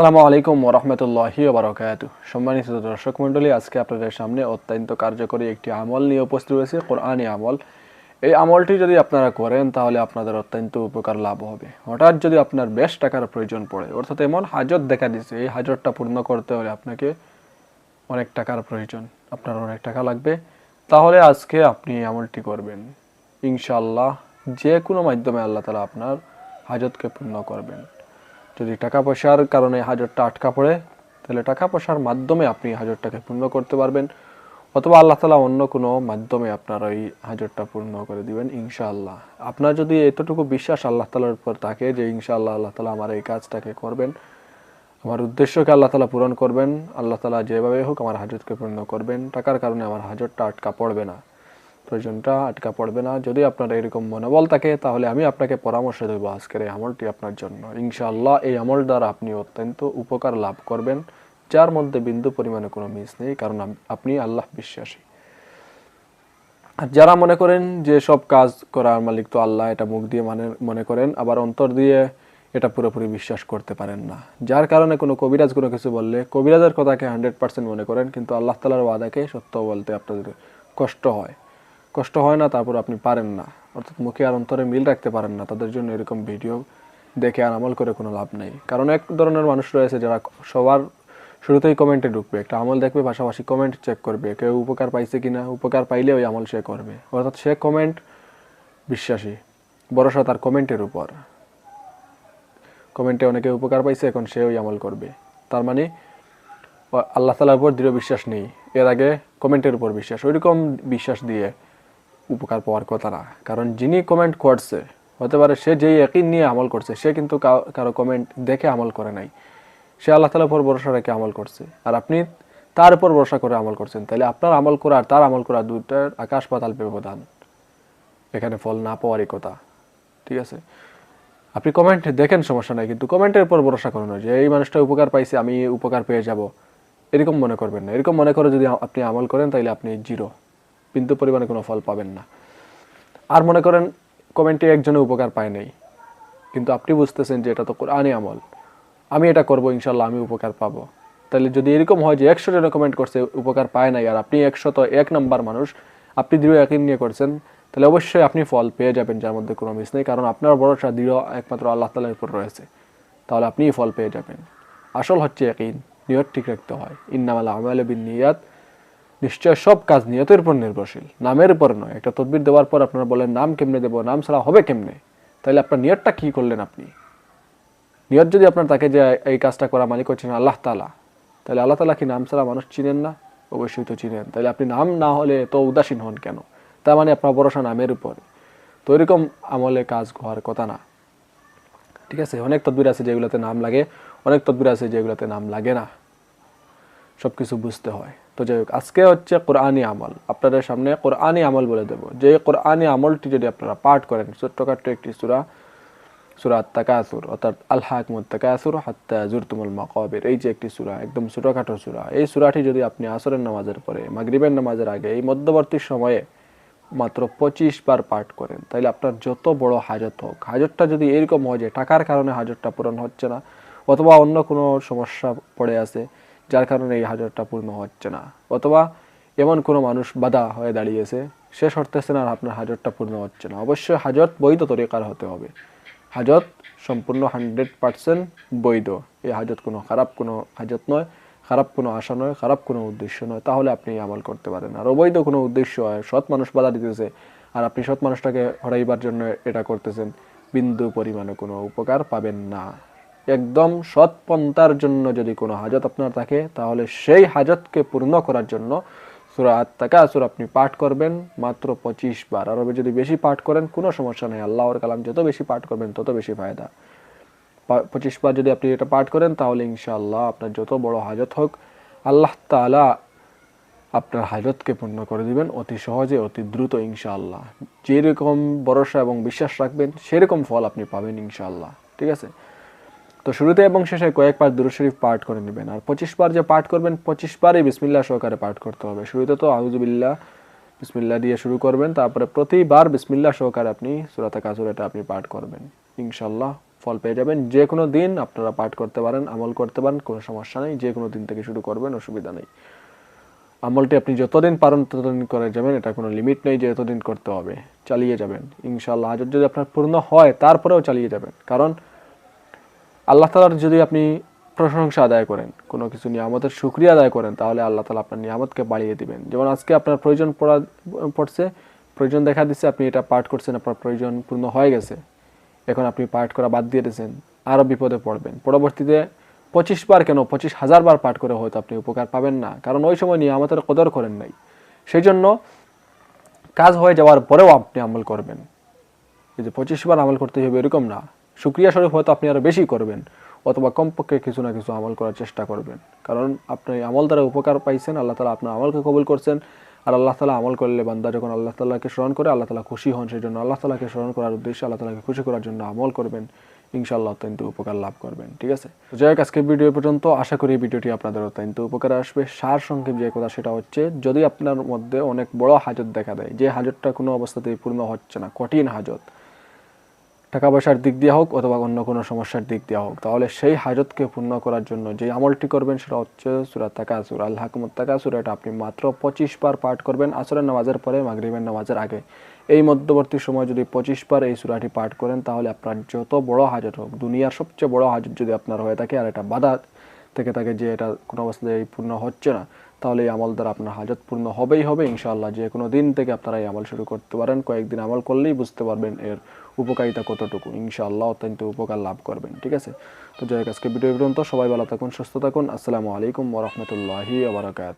আসসালামু আলাইকুম ওরহমতুল্লাহি বারকাত সম্মানিত দর্শক মণ্ডলী, আজকে আপনাদের সামনে অত্যন্ত কার্যকরী একটি আমল নিয়ে উপস্থিত রয়েছে কোরআনী আমল। এই আমলটি যদি আপনারা করেন, তাহলে আপনাদের অত্যন্ত উপকার লাভ হবে। হঠাৎ যদি আপনার বেশ টাকার প্রয়োজন পড়ে, অর্থাৎ এমন হাজত দেখা দিচ্ছে এই হাজতটা পূর্ণ করতে হলে আপনাকে অনেক টাকার প্রয়োজন, আপনার অনেক টাকা লাগবে। তাহলে আজকে আপনি এই আমলটি করবেন। ইনশাআল্লাহ, যে কোনো মাধ্যমে আল্লাহ তালা আপনার হাজতকে পূর্ণ করবেন। যদি টাকা পয়সার কারণে হাজারটা আটকা পড়ে, তাহলে টাকা পয়সার মাধ্যমে আপনি হাজারটাকে পূর্ণ করতে পারবেন। অথবা আল্লাহ তালা অন্য কোনো মাধ্যমে আপনার ওই হাজারটা পূর্ণ করে দিবেন, ইনশাআল্লাহ। আপনার যদি এতটুকু বিশ্বাস আল্লাহ তালার উপর থাকে যে, ইনশাআল্লাহ আল্লাহ তালা আমার এই কাজটাকে করবেন, আমার উদ্দেশ্যকে আল্লাহ তালা পূরণ করবেন, আল্লাহ তালা যেভাবে হোক আমার হাজতকে পূর্ণ করবেন, টাকার কারণে আমার হাজতটা আটকা পড়বে না। প্রয়োজনটা আটকা পড়বে না। যদি আপনার এরকম মনোবল থাকে, তাহলে আমি আপনাকে পরামর্শ দেবো আজকের এই আমলটি আপনার জন্য। ইনশাআল্লাহ এই আমল দ্বারা আপনি অত্যন্ত উপকার লাভ করবেন, যার মধ্যে বিন্দু পরিমাণে কোনো মিস নেই, কারণ আপনি আল্লাহ বিশ্বাসী। যারা মনে করেন যে সব কাজ করার মালিক তো আল্লাহ, এটা মুখ দিয়ে মানে মনে করেন, আবার অন্তর দিয়ে এটা পুরোপুরি বিশ্বাস করতে পারেন না। যার কারণে কোনো কবিরাজ কোনো কিছু বললে, কবিরাজের কথাকে হান্ড্রেড পার্সেন্ট মনে করেন, কিন্তু আল্লাহ তালার ওয়াদাকে সত্য বলতে আপনাদের কষ্ট হয়। কষ্ট হয় না, তারপর আপনি পারেন না। অর্থাৎ মুখে আর অন্তরে মিল রাখতে পারেন না, তাদের জন্য এরকম ভিডিও দেখে আর আমল করে কোনো লাভ নেই। কারণ এক ধরনের মানুষ রয়েছে যারা সবার শুরুতেই কমেন্টে ঢুকবে। একটা আমল দেখবে, পাশাপাশি কমেন্ট চেক করবে, কেউ উপকার পাইছে কিনা, উপকার পাইলে ওই আমল সে করবে। অর্থাৎ সে কমেন্ট বিশ্বাসী, ভরসা তার কমেন্টের উপর। কমেন্টে অনেকে উপকার পাইছে, এখন সে ওই আমল করবে। তার মানে আল্লাহ তালার উপর দৃঢ় বিশ্বাস নেই। এর আগে কমেন্টের উপর বিশ্বাস। ওইরকম বিশ্বাস দিয়ে উপকার পাওয়ার কথা না। কারণ যিনি কমেন্ট করছে, হতে পারে সে যেই একই নিয়ে আমল করছে, সে কিন্তু কারও কমেন্ট দেখে আমল করে নাই। সে আল্লাহ তালার উপর ভরসা রেখে আমল করছে। আর আপনি তার উপর ভরসা করে আমল করছেন। তাহলে আপনার আমল করা আর তার আমল করা দুটার আকাশ পাতাল ব্যবধান এখানে ফল না পাওয়ারই কথা। ঠিক আছে? আপনি কমেন্ট দেখেন সমস্যা নাই, কিন্তু কমেন্টের উপর ভরসা করেন যে, এই মানুষটা উপকার পাইছে, আমি উপকার পেয়ে যাব। এরকম মনে করবেন না। এরকম মনে করে যদি আপনি আমল করেন তাহলে আপনি জিরো বিন্দু পরিমাণে কোনো ফল পাবেন না। আর মনে করেন, কমেন্টে একজনে উপকার পায় নাই। কিন্তু আপনি বুঝতেছেন যে এটা তো কোরআনই আমল। আমি এটা করব ইনশাল্লাহ আমি উপকার পাবো। তাহলে যদি এরকম হয় যে একশো জনে কমেন্ট করছে, উপকার পায় নাই, আর আপনি একশত এক নাম্বার মানুষ, আপনি দৃঢ় একই নিয়ে করছেন, তাহলে অবশ্যই আপনি ফল পেয়ে যাবেন, যার মধ্যে কোনো মিস নেই। কারণ আপনার ভরসা দৃঢ় একমাত্র আল্লাহ তালার উপর রয়েছে। তাহলে আপনিই ফল পেয়ে যাবেন। আসল হচ্ছে একই নিয়ত ঠিক রাখতে হয়। ইন্নামাল আমাল বিন নিয়াত। নিশ্চয় সব কাজ নিয়তের উপর নির্ভরশীল, নামের উপর নয়। একটা তদবির দেওয়ার পর আপনারা বলেন, নাম কেমনে দেবো? নাম ছাড়া হবে কেমনে? তাহলে আপনার নিয়তটা কি করলেন আপনি? নিয়ত যদি আপনার তাকে যে এই কাজটা করা মালিক হচ্ছেন আল্লাহ তালা তাহলে আল্লাহ তালা কি নাম ছাড়া মানুষ চিনেন না? অবশ্যই তো চিনেন। তাহলে আপনি নাম না হলে তো উদাসীন হন কেন? তার মানে আপনার ভরসা নামের উপরে। তো এরকম আমলে কাজ হওয়ার কথা না। ঠিক আছে? অনেক তদবির আছে যেগুলোতে নাম লাগে, অনেক তদবির আছে যেগুলোতে নাম লাগে না। সব কিছু বুঝতে হয়। তো যাই হোক, আজকে হচ্ছে কোরআনী আমল। আপনাদের সামনে কোরআনী আমল বলে দেব। যে কোরআনী আমলটি যদি আপনারা পাঠ করেন, ছোট্টখাট্ট একটি সুরা সুরা তাকাসুর অর্থাৎ আল হাকমুদ তাকাসুর হাত্তা জুরতুমুল মাকাবির, এই যে একটি সুরা, একদম ছোটখাটো সুরা। এই সুরাটি যদি আপনি আসরের নামাজের পরে, মাগরিবের নামাজের আগে, এই মধ্যবর্তী সময়ে মাত্র পঁচিশ বার পাঠ করেন, তাহলে আপনার যত বড় হাজত হোক, হাজতটা যদি এরকম হয় যে টাকার কারণে হাজতটা পূরণ হচ্ছে না, অথবা অন্য কোনো সমস্যা পড়ে আছে যার কারণে এই হাজতটা পূর্ণ হচ্ছে না। অথবা এমন কোনো মানুষ বাধা হয়ে দাঁড়িয়েছে, সে সরতেছে না আপনার হাজতটা পূর্ণ হচ্ছে না। অবশ্যই হাজত বৈধ তরিকার হতে হবে। হাজত সম্পূর্ণ হান্ড্রেড পার্সেন্ট বৈধ। এই হাজত কোনো খারাপ কোনো হাজত নয়, খারাপ কোনো আশা নয়, খারাপ কোনো উদ্দেশ্য নয়। তাহলে আপনি আমল করতে পারেন। আর অবৈধ কোনো উদ্দেশ্য হয়, সৎ মানুষ বাধা দিতেছে আর আপনি সৎ মানুষটাকে হরাইবার জন্য এটা করতেছেন, বিন্দু পরিমাণে কোনো উপকার পাবেন না। একদম সৎ পন্থার জন্য যদি কোনো হাজত আপনার থাকে, তাহলে সেই হাজতকে পূর্ণ করার জন্য সুরা আত্মাকাসুর আপনি পাঠ করবেন মাত্র পঁচিশ বার। আর যদি বেশি পাঠ করেন, কোনো সমস্যা নেই, আল্লাহর কালাম যত বেশি পাঠ করবেন, তত বেশি ফায়দা। পঁচিশ বার যদি আপনি এটা পাঠ করেন, তাহলে ইনশাআল্লাহ আপনার যত বড় হাজত হোক, আল্লাহ তাআলা আপনার হাজতকে পূর্ণ করে দিবেন অতি সহজে, অতি দ্রুত ইনশাআল্লাহ। যেরকম ভরসা এবং বিশ্বাস রাখবেন, সেরকম ফল আপনি পাবেন ইনশাআল্লাহ। ঠিক আছে? তো শুরুতে এবং শেষে কয়েকবার দুরূদ শরীফ পাঠ করে নেবেন। আর পঁচিশ বার যে পাঠ করবেন, পঁচিশ বারই বিসমিল্লাহ সহকারে পাঠ করতে হবে। শুরুতে তো আউজুবিল্লাহ বিসমিল্লা দিয়ে শুরু করবেন, তারপরে প্রতিবার বিসমিল্লা সহকারে আপনি সুরাতে এটা আপনি পাঠ করবেন। ইনশাল্লাহ ফল পেয়ে যাবেন। যে কোনো দিন আপনারা পাঠ করতে পারেন, আমল করতে পারেন, কোনো সমস্যা নেই। যে কোনো দিন থেকে শুরু করবেন, অসুবিধা নেই। আমলটি আপনি যতদিন পারেন, ততদিন করে যাবেন। এটা কোনো লিমিট নেই যে এতদিন করতে হবে। চালিয়ে যাবেন। ইনশাল্লাহ হাজত যদি আপনার পূর্ণ হয়, তারপরেও চালিয়ে যাবেন। কারণ আল্লাহ তালার যদি আপনি প্রশংসা আদায় করেন, কোনো কিছু নিয়ামতের সুক্রিয়া আদায় করেন, তাহলে আল্লাহ তালা আপনার নিয়ামতকে বাড়িয়ে দিবেন। যেমন আজকে আপনার প্রয়োজন পড়া, পড়ছে, প্রয়োজন দেখা দিচ্ছে আপনি এটা পাঠ করছেন, আপনার প্রয়োজন পূর্ণ হয়ে গেছে। এখন আপনি পাঠ করা বাদ দিয়ে দিয়েছেন, আরও বিপদে পড়বেন। পরবর্তীতে পঁচিশ বার কেন, পঁচিশ হাজার বার পাঠ করে হয়তো আপনি উপকার পাবেন না, কারণ ওই সময় নিয়ামতের কদর করেন নাই। সেই জন্য কাজ হয়ে যাওয়ার পরেও আপনি আমল করবেন। এই যে পঁচিশ বার আমল করতে হবে এরকম না। সুক্রিয়া স্বরূপ হয়তো আপনি আরও বেশি করবেন, অথবা কমপক্ষে কিছু না কিছু আমল করার চেষ্টা করবেন। কারণ আপনি আমল দ্বারা উপকার পাইছেন, আল্লাহ তালা আপনার আমলকে কবুল করছেন, আর আল্লাহ তালা আমল করলে বান্দা যখন আল্লাহ তালাকে স্মরণ করে, আল্লাহ তালা খুশি হন সেই জন্য আল্লাহ তালাকে স্মরণ করার উদ্দেশ্যে আল্লাহ তালাকে খুশি করার জন্য আমল করবেন। ইনশাআল্লাহ অত্যন্ত উপকার লাভ করবেন, ঠিক আছে? তো যাই হোক, আজকের ভিডিও পর্যন্ত। আশা করি ভিডিওটি আপনাদের অত্যন্ত উপকার আসবে। সার সংক্ষেপ যে কথা সেটা হচ্ছে, যদি আপনার মধ্যে অনেক বড় হাজত দেখা দেয়, যে হাজতটা কোনো অবস্থাতেই পূর্ণ হচ্ছে না, কঠিন হাজত টাকা পয়সার দিক দিয়ে হোক অথবা অন্য কোনো সমস্যার দিক দিয়ে হোক, তাহলে সেই হাজতকে পূর্ণ করার জন্য যে আমলটি করবেন সেটা হচ্ছে সুরা তাকা তাকাসুর। আল হাকুমত তাকাসুর, এটা আপনি মাত্র পঁচিশ বার পাঠ করবেন আসরের নামাজের পরে, মাগরিবের নামাজের আগে। এই মধ্যবর্তী সময় যদি পঁচিশ বার এই সুরাটি পাঠ করেন, তাহলে আপনার যত বড় হাজত হোক, দুনিয়ার সবচেয়ে বড় হাজত যদি আপনার হয়ে থাকে, আর এটা বাধা থেকে থাকে যে এটা কোনো অবস্থায় পূর্ণ হচ্ছে না তাহলে এই আমল দ্বারা আপনার হাজত পূর্ণ হবেই হবে, ইনশাআল্লাহ। যে কোনো দিন থেকে আপনারা এই আমল শুরু করতে পারেন। কয়েকদিন আমল করলেই বুঝতে পারবেন এর উপকারিতা কতটুকু। ইনশাআল্লাহ অত্যন্ত উপকার লাভ করবেন, ঠিক আছে? তো যাই আজকে ভিডিও পর্যন্ত। সবাই ভালো থাকুন, সুস্থ থাকুন। আসসালামু আলাইকুম ওরহমতুল্লাহি আবরাকাত